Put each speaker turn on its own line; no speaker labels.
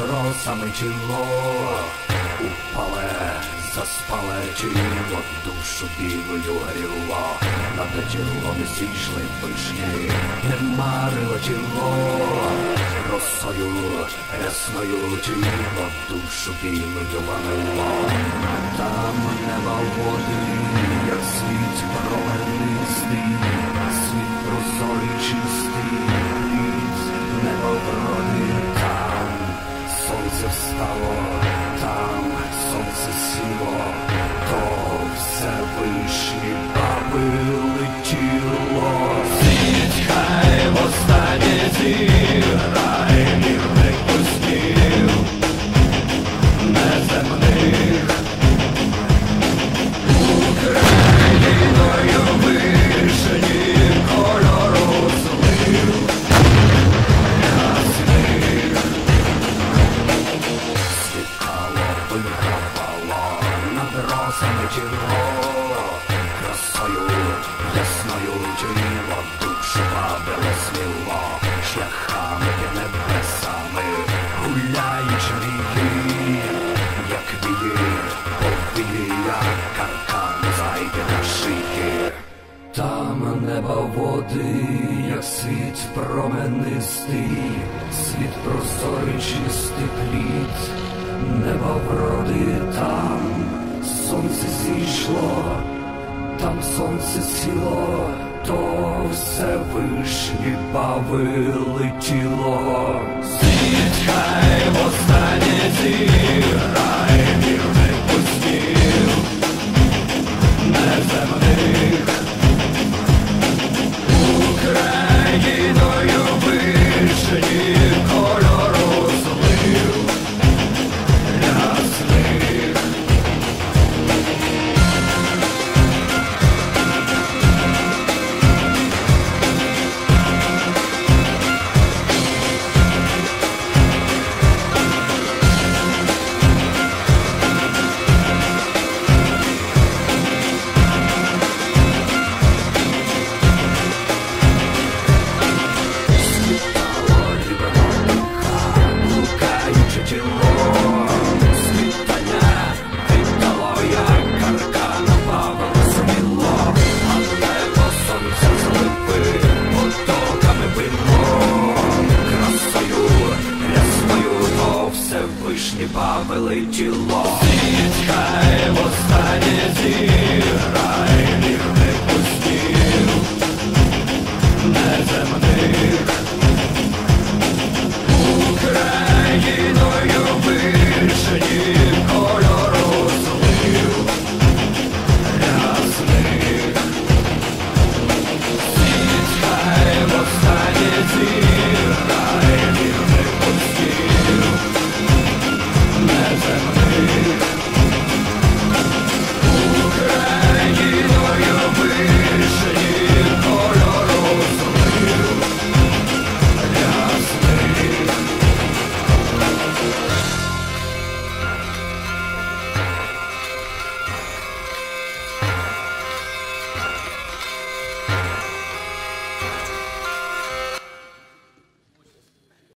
росами тіло. Упале, заспале тіло, душу білою гріло, над тілом зійшли вишні, не марило тіло, росою рясною тіло, душу білою ванило, там неба води, як світ променистий, встало, там. Сонце сіло, то все вишні баби над росами тіло, красою ясною душу бабило сміло, шляхами і небесами, гуляючи вії, як вії, повії, як каркан зайде на шиї. Там неба води, як світ променистий, світ прозорий чистий плід, неба вроди там, сонце зійшло, там сонце сіло, то все вишні бави летіло. Світ тіло. Світ хай востаннє зіграє